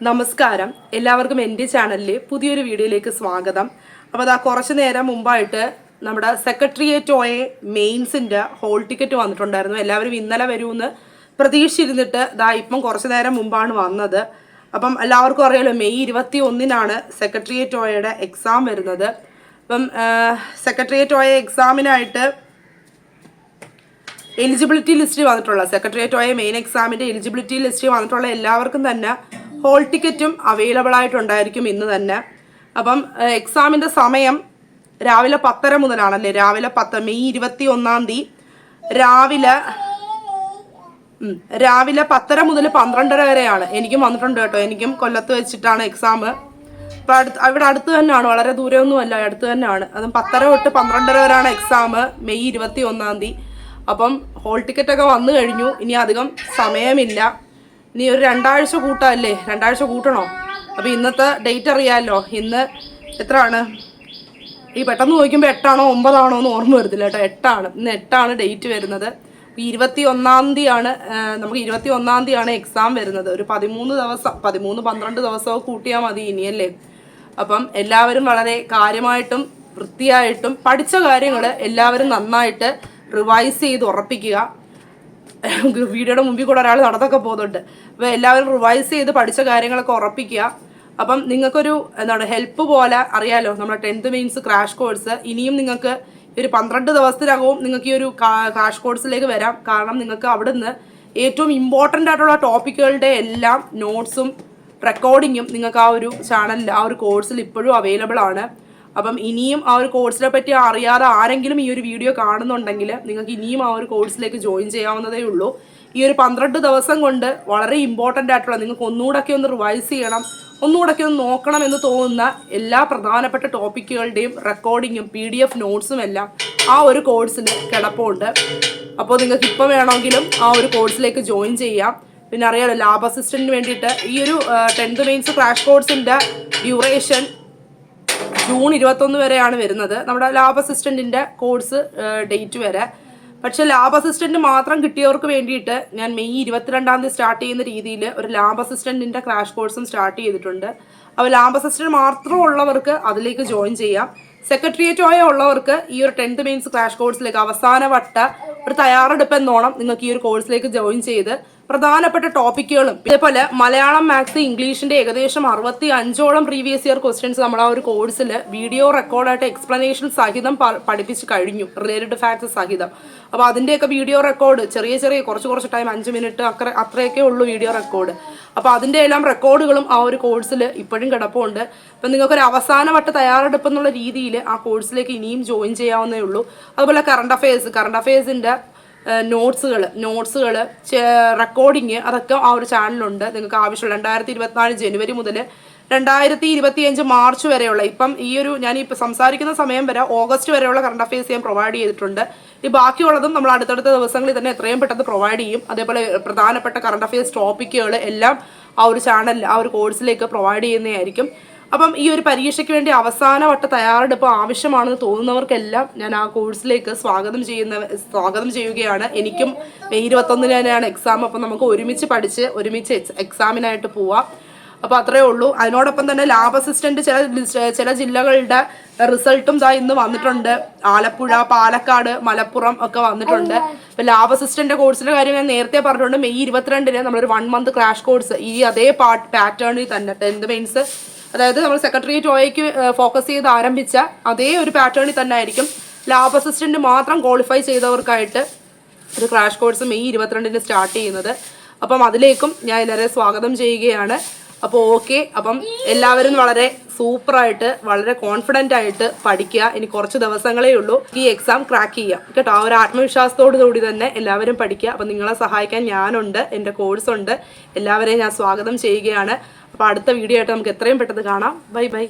നമസ്കാരം. എല്ലാവർക്കും എന്റെ ചാനലിലെ പുതിയൊരു വീഡിയോയിലേക്ക് സ്വാഗതം. അപ്പോൾ അതാ കുറച്ച് നേരം മുമ്പായിട്ട് നമ്മുടെ സെക്രട്ടേറിയറ്റ് ഓയെ മെയിൻസിന്റെ ഹോൾ ടിക്കറ്റ് വന്നിട്ടുണ്ടായിരുന്നു. എല്ലാവരും ഇന്നലെ വരുമെന്ന് പ്രതീക്ഷിച്ചിരുന്നിട്ട് ദാ ഇപ്പം കുറച്ച് നേരം മുമ്പാണ് വന്നത്. അപ്പം എല്ലാവർക്കും അറിയാലോ മെയ് ഇരുപത്തി ഒന്നിനാണ് സെക്രട്ടേറിയറ്റ് ഓയയുടെ എക്സാം വരുന്നത്. അപ്പം സെക്രട്ടേറിയറ്റ് ഓയ എക്സാമിനായിട്ട് എലിജിബിലിറ്റി ലിസ്റ്റ് വന്നിട്ടുള്ള സെക്രട്ടേറിയറ്റ് ഓയ മെയിൻ എക്സാമിന്റെ എലിജിബിലിറ്റി ലിസ്റ്റ് വന്നിട്ടുള്ള എല്ലാവർക്കും തന്നെ ഹോൾ ടിക്കറ്റും അവൈലബിൾ ആയിട്ടുണ്ടായിരിക്കും ഇന്ന് തന്നെ. അപ്പം എക്സാമിന്റെ സമയം രാവിലെ പത്തര മുതലാണല്ലേ? രാവിലെ പത്ത് മെയ് ഇരുപത്തി ഒന്നാം തീയതി. രാവിലെ രാവിലെ പത്തര മുതൽ പന്ത്രണ്ടര വരെയാണ്. എനിക്കും വന്നിട്ടുണ്ട് കേട്ടോ. എനിക്കും കൊല്ലത്ത് വെച്ചിട്ടാണ് എക്സാം ഇപ്പം അടുത്ത് ഇവിടെ അടുത്ത് തന്നെയാണ്. വളരെ ദൂരമൊന്നുമല്ല. അടുത്ത് തന്നെയാണ്. അതും പത്തര തൊട്ട് പന്ത്രണ്ടര വരെയാണ് എക്സാം മെയ് ഇരുപത്തി ഒന്നാം തീയതി. അപ്പം ഹോൾ ടിക്കറ്റൊക്കെ വന്നു കഴിഞ്ഞു. ഇനി അധികം സമയമില്ല. ഇനി ഒരു രണ്ടാഴ്ച കൂട്ടല്ലേ? രണ്ടാഴ്ച കൂട്ടണോ? അപ്പം ഇന്നത്തെ ഡേറ്റ് അറിയാമല്ലോ ഇന്ന് എത്രയാണ്? ഈ പെട്ടെന്ന് നോക്കുമ്പോൾ എട്ടാണോ ഒമ്പതാണോ എന്ന് ഓർമ്മ വരുന്നില്ല കേട്ടോ. എട്ടാണ്. ഇന്ന് എട്ടാണ് ഡേറ്റ് വരുന്നത്. ഇരുപത്തി ഒന്നാം തീയതിയാണ് നമുക്ക് ഇരുപത്തി ഒന്നാം തീയതിയാണ് എക്സാം വരുന്നത്. ഒരു പതിമൂന്ന് ദിവസം പതിമൂന്ന് പന്ത്രണ്ട് ദിവസമൊക്കെ കൂട്ടിയാൽ മതി ഇനിയല്ലേ? അപ്പം എല്ലാവരും വളരെ കാര്യമായിട്ടും വൃത്തിയായിട്ടും പഠിച്ച കാര്യങ്ങൾ എല്ലാവരും നന്നായിട്ട് റിവൈസ് ചെയ്ത് ഉറപ്പിക്കുക. വീഡിയോയുടെ മുമ്പിൽ കൂടെ ഒരാൾ നടന്നൊക്കെ പോകുന്നുണ്ട്. അപ്പോൾ എല്ലാവരും റിവൈസ് ചെയ്ത് പഠിച്ച കാര്യങ്ങളൊക്കെ ഉറപ്പിക്കുക. അപ്പം നിങ്ങൾക്കൊരു എന്താണ് ഹെൽപ്പ് പോലെ അറിയാലോ. നമ്മുടെ ടെൻത്ത് മെയിൻസ് ക്രാഷ് കോഴ്സ് ഇനിയും നിങ്ങൾക്ക് ഒരു പന്ത്രണ്ട് ദിവസത്തിനകവും നിങ്ങൾക്ക് ഈ ഒരു ക്രാഷ് കോഴ്സിലേക്ക് വരാം. കാരണം നിങ്ങൾക്ക് അവിടുന്ന് ഏറ്റവും ഇമ്പോർട്ടന്റ് ആയിട്ടുള്ള ടോപ്പിക്കുകളുടെ എല്ലാം നോട്ട്സും റെക്കോർഡിങ്ങും നിങ്ങൾക്ക് ആ ഒരു ചാനലിൽ ആ ഒരു കോഴ്സിൽ ഇപ്പോഴും അവൈലബിൾ ആണ്. അപ്പം ഇനിയും ആ ഒരു കോഴ്സിനെ പറ്റി അറിയാതെ ആരെങ്കിലും ഈ ഒരു വീഡിയോ കാണുന്നുണ്ടെങ്കിൽ നിങ്ങൾക്ക് ഇനിയും ആ ഒരു കോഴ്സിലേക്ക് ജോയിൻ ചെയ്യാവുന്നതേ ഉള്ളൂ. ഈ ഒരു പന്ത്രണ്ട് ദിവസം കൊണ്ട് വളരെ ഇമ്പോർട്ടന്റ് ആയിട്ടുള്ള നിങ്ങൾക്ക് ഒന്നുകൂടെയൊക്കെ ഒന്ന് റിവൈസ് ചെയ്യണം ഒന്നുകൂടെയൊക്കെ ഒന്ന് നോക്കണം എന്ന് തോന്നുന്ന എല്ലാ പ്രധാനപ്പെട്ട ടോപ്പിക്കുകളുടെയും റെക്കോർഡിങ്ങും പി ഡി എഫ് നോട്ട്സും എല്ലാം ആ ഒരു കോഴ്സിൽ കിടപ്പുണ്ട്. അപ്പോൾ നിങ്ങൾക്ക് ഇപ്പോൾ വേണമെങ്കിലും ആ ഒരു കോഴ്സിലേക്ക് ജോയിൻ ചെയ്യാം. പിന്നെ അറിയാലോ ലാബ് അസിസ്റ്റന്റിന് വേണ്ടിയിട്ട് ഈ ഒരു ടെൻത്ത് മെയിൻസ് ക്രാഷ് കോഴ്സിന്റെ ഡ്യൂറേഷൻ ജൂൺ ഇരുപത്തൊന്ന് വരെയാണ് വരുന്നത്. നമ്മുടെ ലാബ് അസിസ്റ്റന്റിന്റെ കോഴ്സ് ഡേറ്റ് വരെ. പക്ഷേ ലാബ് അസിസ്റ്റന്റ് മാത്രം കിട്ടിയവർക്ക് വേണ്ടിയിട്ട് ഞാൻ മെയ് ഇരുപത്തിരണ്ടാം തീയതി സ്റ്റാർട്ട് ചെയ്യുന്ന രീതിയിൽ ഒരു ലാബ് അസിസ്റ്റന്റിന്റെ ക്രാഷ് കോഴ്സും സ്റ്റാർട്ട് ചെയ്തിട്ടുണ്ട്. അപ്പോൾ ലാബ് അസിസ്റ്റന്റ് മാത്രം ഉള്ളവർക്ക് അതിലേക്ക് ജോയിൻ ചെയ്യാം. സെക്രട്ടേറിയറ്റ് ആയ ഉള്ളവർക്ക് ഈ ഒരു ടെൻത്ത് മെയിൻസ് ക്രാഷ് കോഴ്സിലേക്ക് അവസാന വട്ട ഒരു തയ്യാറെടുപ്പ് എന്നോണം നിങ്ങൾക്ക് ഈ ഒരു കോഴ്സിലേക്ക് ജോയിൻ ചെയ്ത് പ്രധാനപ്പെട്ട ടോപ്പിക്കുകളും ഇതേപോലെ മലയാളം മാത്സ് ഇംഗ്ലീഷിന്റെ ഏകദേശം അറുപത്തി അഞ്ചോളം പ്രീവിയസ് ഇയർ ക്വസ്റ്റ്യൻസ് നമ്മൾ ആ ഒരു കോഴ്സിൽ വീഡിയോ റെക്കോർഡായിട്ട് എക്സ്പ്ലനേഷൻ സഹിതം പഠിപ്പിച്ച് കഴിഞ്ഞു. റിലേറ്റഡ് ഫാക്ട്സ് സഹിതം. അപ്പോൾ അതിന്റെയൊക്കെ വീഡിയോ റെക്കോർഡ് ചെറിയ ചെറിയ കുറച്ച് കുറച്ച് ടൈം അഞ്ച് മിനിറ്റ് അത്ര അത്രയൊക്കെ ഉള്ളൂ വീഡിയോ റെക്കോർഡ് അപ്പോൾ അതിന്റെ എല്ലാം റെക്കോർഡുകളും ആ ഒരു കോഴ്സിൽ ഇപ്പോഴും കിടപ്പുണ്ട്. അപ്പം നിങ്ങൾക്കൊരു അവസാനവട്ട തയ്യാറെടുപ്പ് എന്നുള്ള രീതിയിൽ ആ കോഴ്സിലേക്ക് ഇനിയും ജോയിൻ ചെയ്യാവുന്നേ ഉള്ളൂ. അതുപോലെ കറണ്ട് അഫയേഴ്സ് കറണ്ട് അഫയേഴ്സിന്റെ നോട്ട്സുകൾ നോട്ട്സുകൾ റെക്കോർഡിങ് അതൊക്കെ ആ ഒരു ചാനലുണ്ട് നിങ്ങൾക്ക് ആവശ്യമുള്ള രണ്ടായിരത്തി ഇരുപത്തിനാല് ജനുവരി മുതൽ രണ്ടായിരത്തി ഇരുപത്തിയഞ്ച് മാർച്ച് വരെയുള്ള ഇപ്പം ഈ ഒരു ഞാൻ ഇപ്പം സംസാരിക്കുന്ന സമയം വരെ ഓഗസ്റ്റ് വരെയുള്ള കറണ്ട് അഫയേഴ്സ് ഞാൻ പ്രൊവൈഡ് ചെയ്തിട്ടുണ്ട്. ഈ ബാക്കിയുള്ളതും നമ്മൾ അടുത്തടുത്ത ദിവസങ്ങളിൽ തന്നെ എത്രയും പെട്ടെന്ന് പ്രൊവൈഡ് ചെയ്യും. അതേപോലെ പ്രധാനപ്പെട്ട കറണ്ട് അഫയേഴ്സ് ടോപ്പിക്കുകൾ എല്ലാം ആ ഒരു ചാനലിൽ ആ ഒരു കോഴ്സിലേക്ക് പ്രൊവൈഡ് ചെയ്യുന്നതായിരിക്കും. അപ്പം ഈ ഒരു പരീക്ഷയ്ക്ക് വേണ്ടി അവസാനവട്ട തയ്യാറെടുപ്പ് ആവശ്യമാണെന്ന് തോന്നുന്നവർക്കെല്ലാം ഞാൻ ആ കോഴ്സിലേക്ക് സ്വാഗതം ചെയ്യുന്ന സ്വാഗതം ചെയ്യുകയാണ്. എനിക്കും മെയ് ഇരുപത്തൊന്നിന് തന്നെയാണ് എക്സാം അപ്പം നമുക്ക് ഒരുമിച്ച് പഠിച്ച് ഒരുമിച്ച് എക്സാമിനായിട്ട് പോവാം. അപ്പോൾ അത്രയേ ഉള്ളൂ. അതിനോടൊപ്പം തന്നെ ലാബ് അസിസ്റ്റന്റ് ചില ചില ജില്ലകളുടെ റിസൾട്ടും ദാ ഇന്ന് വന്നിട്ടുണ്ട്. ആലപ്പുഴ പാലക്കാട് മലപ്പുറം ഒക്കെ വന്നിട്ടുണ്ട്. ഇപ്പൊ ലാബ് അസിസ്റ്റന്റ് കോഴ്സിന്റെ കാര്യം ഞാൻ നേരത്തെ പറഞ്ഞിട്ടുണ്ട്. മെയ് ഇരുപത്തിരണ്ടിന് നമ്മളൊരു വൺ മന്ത് ക്രാഷ് കോഴ്സ് ഈ അതേ പാർട്ട് പാറ്റേണിൽ തന്നെ ടെൻത്ത് മെയിൻസ് അതായത് നമ്മൾ സെക്രട്ടേറിയറ്റ് ഒയക്ക് ഫോക്കസ് ചെയ്ത് ആരംഭിച്ച അതേ ഒരു പാറ്റേണിൽ തന്നെ ആയിരിക്കും ലാബ് അസിസ്റ്റന്റ് മാത്രം ക്വാളിഫൈ ചെയ്തവർക്കായിട്ട് ഒരു ക്രാഷ് കോഴ്സ് മെയ് ഇരുപത്തിരണ്ടിന് സ്റ്റാർട്ട് ചെയ്യുന്നത്. അപ്പം അതിലേക്കും ഞാൻ എല്ലാവരെയും സ്വാഗതം ചെയ്യുകയാണ്. അപ്പോൾ ഓക്കെ അപ്പം എല്ലാവരും വളരെ സൂപ്പറായിട്ട് വളരെ കോൺഫിഡന്റ് ആയിട്ട് പഠിക്കുക. ഇനി കുറച്ച് ദിവസങ്ങളേ ഉള്ളൂ. ഈ എക്സാം ക്രാക്ക് ചെയ്യാം കേട്ടോ? ആ ഒരു ആത്മവിശ്വാസത്തോടു കൂടി തന്നെ എല്ലാവരും പഠിക്കുക. അപ്പം നിങ്ങളെ സഹായിക്കാൻ ഞാനുണ്ട് എന്റെ കോഴ്സ് ഉണ്ട്. എല്ലാവരെയും ഞാൻ സ്വാഗതം ചെയ്യുകയാണ്. അപ്പോൾ അടുത്ത വീഡിയോ ആയിട്ട് നമുക്ക് എത്രയും പെട്ടെന്ന് കാണാം. Bye bye